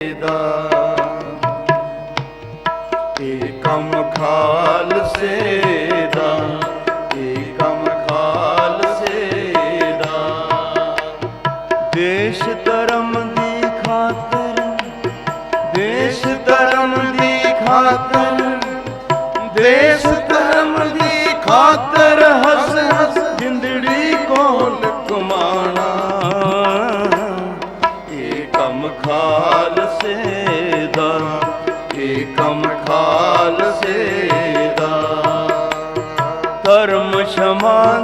ਦਾ। ਏਕਮ ਖਾਲਸੇ ਦਾ ਏਕਮ ਖਾਲਸੇ ਦਾ। ਦੇਸ਼ ਧਰਮ ਦੀ ਖਾਤਰ, ਦੇਸ਼ ਧਰਮ ਦੀ ਖਾਤਰ, ਦੇਸ਼ ਧਰਮ ਦੀ ਖਾਤਰ ਹੱਸ ਹੱਸ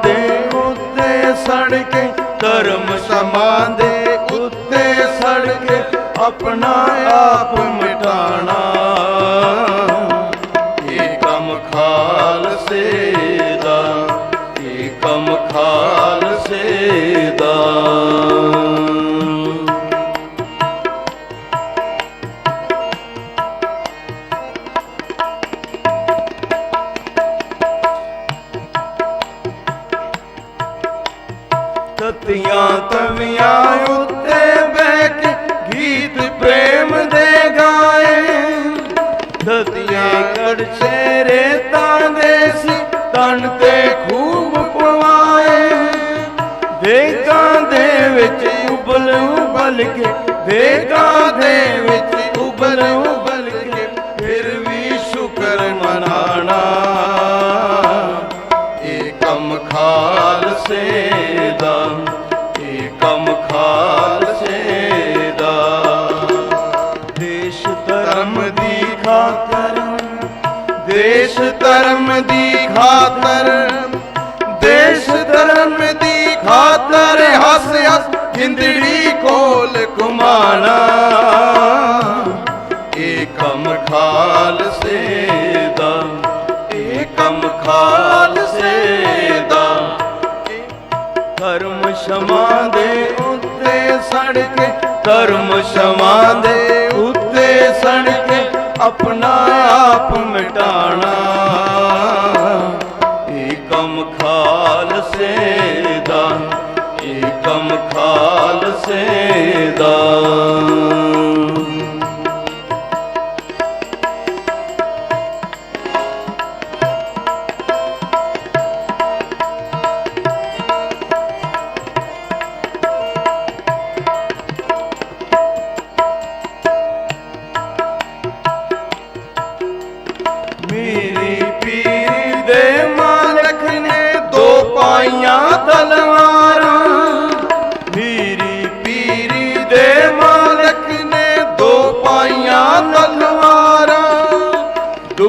ਦੇ ਉੱਤੇ ਸੜ ਕੇ ਧਰਮ ਸਮਾਂ ਦੇ ਉੱਤੇ ਸੜ ਕੇ ਆਪਣਾ ਆਪ ਵਿੱਚ ਉਬਲ ਉਬਲ ਕੇ ਦੇਗਾਂ ਦੇ ਵਿੱਚ ਉਬਲ ਉਬਲ ਕੇ, ਫਿਰ ਵੀ ਸ਼ੁਕਰ ਮਨਾਣਾ। ਏਕਮ ਖਾਲਸੇ ਦਾ ਕੰਮ ਖਾਲਸੇ ਦਾ। ਦੇਸ਼ ਧਰਮ ਦੀ ਖਾਤਰ, ਦੇਸ਼ ਧਰਮ ਦੀ ਖਾਤਰ ਖਾਤਰ ਹੱਸ ਹੱਸ ਜਿੰਦੜੀ ਕੋਲ ਕੁਮਾਣਾ ਏਕਮ ਖਾਲਸੇ ਦਾ ਏਕਮ ਖਾਲਸੇ ਦਾ। ਧਰਮ ਦੇ ਉੱਤੇ ਸੜ ਕੇ ਧਰਮ ਸ਼ਮਾ ਦੇ ਉੱਤੇ ਸੜ ਕੇ ਆਪਣਾ ਆਪ ਮਿਟਾਣਾ।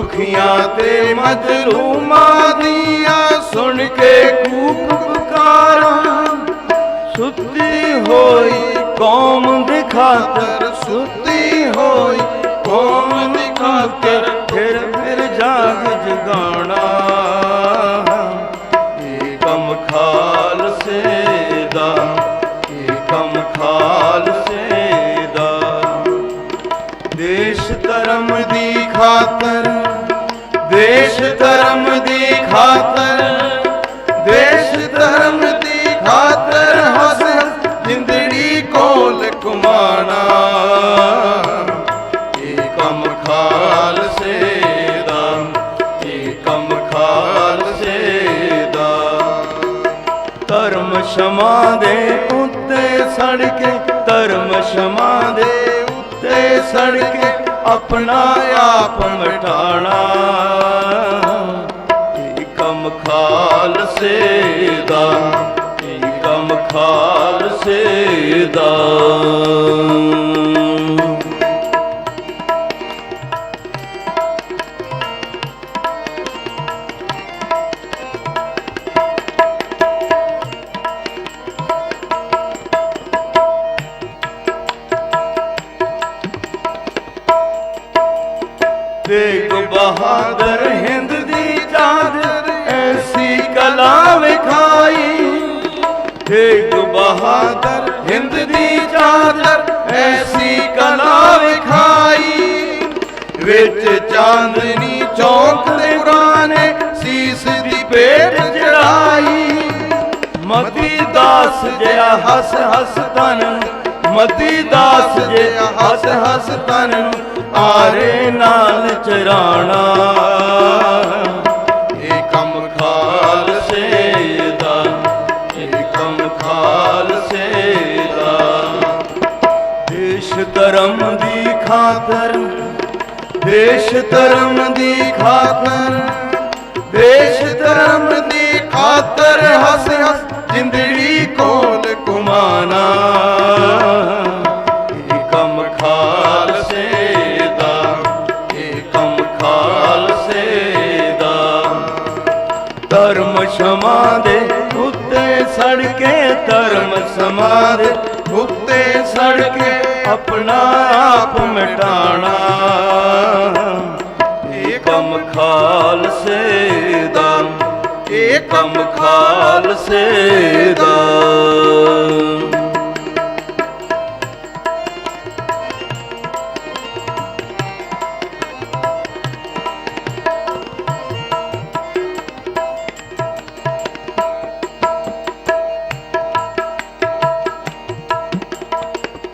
ਦੁਖੀਆਂ ਤੇ ਮਜਲੂਮਾਂ ਦੀਆਂ ਸੁਣ ਕੇ ਕੂਕ ਪੁਕਾਰਾਂ। ਸੁੱਤੀ ਹੋਈ ਕੌਮ ਦੀ ਖਾਤਰ ਸੁੱਤੀ ਕੋਲ ਕੁਮਾਣਾ ਏਕਮ ਖਾਲਸੇ ਦਾ? ਏਕਮ ਖਾਲਸੇ ਦਾ? ਧਰਮ ਸ਼ਮਾ ਦੇ ਉੱਤੇ ਸੜ ਕੇ ਧਰਮ ਸ਼ਮਾ ਦੇ ਉੱਤੇ ਸੜ ਕੇ ਆਪਣਾ ਆਪ ਮਿਟਾਣਾ ਏਕਮ ਖਾਲਸੇ ਦਾ? ਖਾਲਸੇ ਦਾ। ਚਾਂਦਨੀ ਚੌਂਕ ਦੇ ਪੁਰਾਣੇ ਸੀਸ ਦੀ ਪੇਟ ਚੜਾਈ ਮਤੀ ਦਾਸ ਜਿਆ ਹੱਸ ਹੱਸ ਤਨ, ਮਤੀ ਦਾਸ ਜੇ ਹੱਸ ਹੱਸ ਤਨ, ਆਰੇ ਨਾਲ ਚਰਾਣਾ। ਦੇਸ਼ ਧਰਮ ਦੀ ਖਾਤਰ, ਦੇਸ਼ ਧਰਮ ਦੀ ਖਾਤਰ ਹੱਸ ਹੱਸ ਜਿੰਦੜੀ ਕੋਲ ਕੁਮਾਨਾ ਇਹ ਕੰਮ ਖਾਲਸੇ ਦਾ, ਇਹ ਕੰਮ ਖਾਲਸੇ ਦਾ। ਧਰਮ ਸਮਾ ਦੇ ਉੱਤੇ ਸੜ ਕੇ ਧਰਮ ਸਮਾ ਦੇ ਉੱਤੇ ਸੜ ਕੇ ਆਪਣਾ ਆਪ ਮਿਟਾ ਕੰਮ ਖਾਲਸੇ ਦਾ।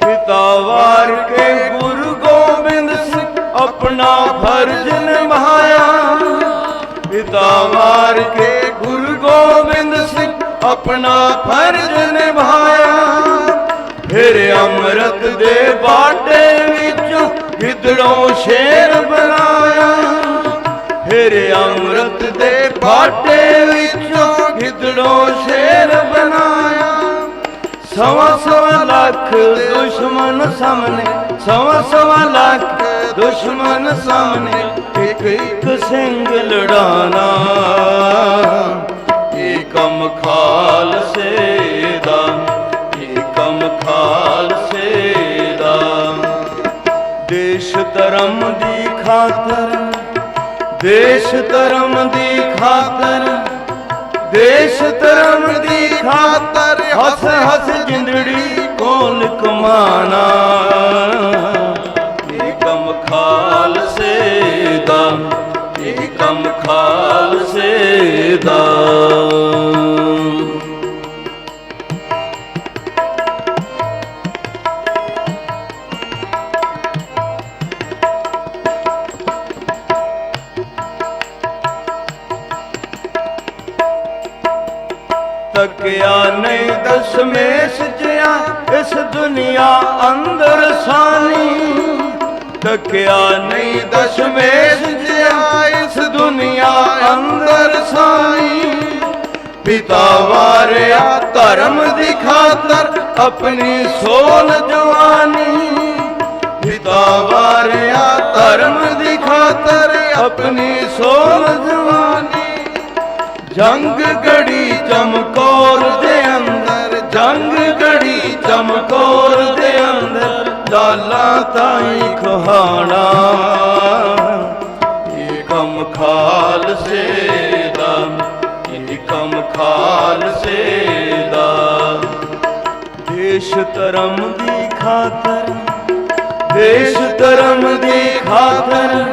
ਪਿਤਾ ਵਾਰ ਕੇ ਗੁਰੂ ਗੋਬਿੰਦ ਸਿੰਘ ਆਪਣਾ ਫਰਜ਼ ਨਿਭਾਇਆ। ਪਿਤਾ ਵਾਰ ਕੇ ਆਪਣਾ ਫਰਜ਼ ਨਿਭਾਇਆ। ਫਿਰ ਅੰਮ੍ਰਿਤ ਦੇ ਬਾਟੇ ਵਿੱਚੋਂ ਗਿੱਦੜੋਂ ਸ਼ੇਰ ਬਣਾਇਆ। ਫਿਰ ਅੰਮ੍ਰਿਤ ਦੇ ਬਾਟੇ ਵਿੱਚੋਂ ਗਿੱਦੜੋਂ ਸ਼ੇਰ ਬਣਾਇਆ। ਸਵਾ ਸਵਾ ਲੱਖ ਦੁਸ਼ਮਣ ਸਾਹਮਣੇ, ਸਵਾ ਸਵਾ ਲੱਖ ਦੁਸ਼ਮਣ ਸਾਹਮਣੇ, ਇੱਕ ਇੱਕ ਸਿੰਘ ਲੜਾਣਾ। ਇਹ ਕੰਮ ਖਾਲਸੇ ਦਾ ਇਹ ਖਾਲਸੇ ਦਾ। ਦੇਸ਼ ਧਰਮ ਦੀ ਖਾਤਰ, ਦੇਸ਼ ਧਰਮ ਦੀ ਖਾਤਰ, ਦੇਸ਼ ਧਰਮ ਦੀ ਖਾਤਰ, ਹੱਸ ਹੱਸ ਜਿੰਦੜੀ ਕੋਲ ਕਮਾਨਾ ਇਹ ਕੰਮ ਖਾਲਸੇ ਦਾ ਇਹ ਖਾਲਸੇ ਦਾ। ਦੁਨੀਆ ਅੰਦਰ ਸਾਨੀ ਤੱਕਿਆ ਨਹੀਂ ਦਸ਼ਮੇਸ਼ ਜਿਆ ਇਸ ਦੁਨੀਆ ਅੰਦਰ ਸਾਈ ਪਿਤਾ ਵਾਰਿਆ ਧਰਮ ਦੀ ਖਾਤਰ ਆਪਣੀ ਸੋਲ ਜਵਾਨੀ। ਪਿਤਾ ਵਾਰਿਆ ਧਰਮ ਦੀ ਖਾਤਰ ਆਪਣੀ ਸੋਲ ਜਵਾਨੀ। ਜੰਗ ਗੜੀ ਚਮਕੌਰ ਦੇ ਅੰਦਰ, ਜੰਗ ਗੜੀ ਚਮਕੌਰ ਦੇ ਅੰਦਰ ਲਾਲਾ ਤਾਈ ਖਹਾਣਾ। ਇਹ ਕੰਮ ਖਾਲਸੇ ਦਾ? ਇਹ ਕੰਮ ਖਾਲਸੇ ਦਾ? ਦੇਸ਼ ਧਰਮ ਦੀ ਖਾਤਰ, ਦੇਸ਼ ਧਰਮ ਦੀ ਖਾਤਰ,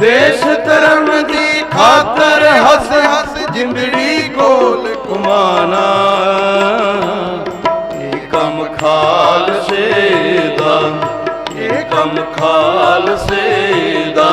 ਦੇਸ਼ ਧਰਮ ਦੀ ਖਾਤਰ ਹੱਸ ਹੱਸ ਜਿੰਦੜੀ ਕੋਲ ਕੁਮਾਨਾ ਖਾਲਸੇ ਦਾ ਇਹ ਕੰਮ ਖਾਲਸੇ ਦਾ।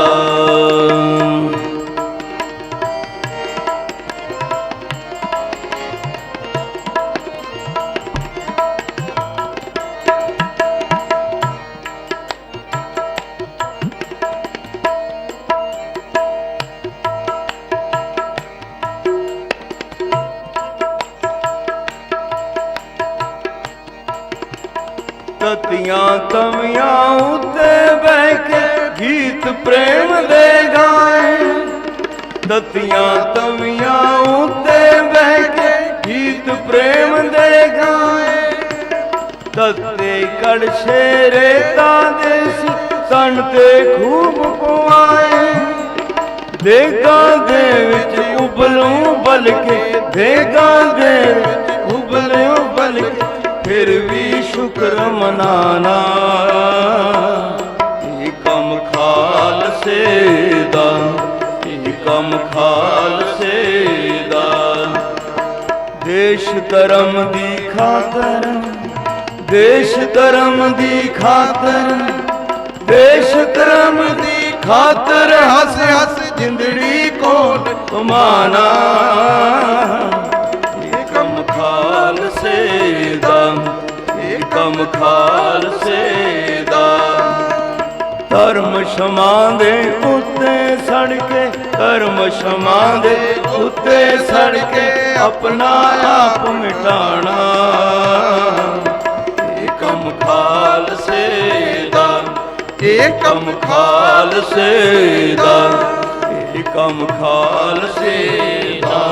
ਤਤੀਆਂ ਕਵੀਆਂ ਉੱਤੇ ਬਹਿ ਕੇ ਗੀਤ ਪ੍ਰੇਮ ਦੇ ਗਾਏ। ਤਤੀਆਂ, ਤਵੀਆਂ ਉੱਤੇ ਬਹਿ ਕੇ ਗੀਤ ਪ੍ਰੇਮ ਦੇ ਗਾਏ। ਤਤੇ ਕੜਛੇ ਰੇਤਾ ਦੇ ਸੀ ਤਨ ਤੇ ਖੂਬ ਪਵਾਏ। ਦੇਗਾ ਦੇ ਵਿੱਚ ਉਬਲੂ ਬਲਕੇ, ਦੇਗਾ ਦੇ ਵਿੱਚ ਫਿਰ ਵੀ ਸ਼ੁਕਰ ਮਨਾਨਾ। ਇਹ ਕੰਮ ਖਾਲਸੇ ਦਾ, ਇਹ ਕੰਮ ਖਾਲਸੇ ਦਾ। ਦੇਸ਼ ਧਰਮ ਦੀ ਖਾਤਰ, ਦੇਸ਼ ਧਰਮ ਦੀ ਖਾਤਰ, ਦੇਸ਼ ਧਰਮ ਦੀ ਖਾਤਰ ਹੱਸ ਹੱਸ ਜਿੰਦੜੀ ਕੋਲ ਕਮਾਨਾ। ਖਾਲਸੇ ਦਾ। ਧਰਮ ਸ਼ਮਾ ਦੇ ਉੱਤੇ ਸੜ ਕੇ ਧਰਮ ਸ਼ਮਾ ਦੇ ਉੱਤੇ ਸੜ ਕੇ ਆਪਣਾ ਆਪ ਮਿਟਾਣਾ। ਇਹ ਕੰਮ ਖਾਲਸੇ ਦਾ। ਇਹ ਕੰਮ ਖਾਲਸੇ ਦਾ। ਇਹ ਕੰਮ ਖਾਲਸੇ ਦਾ।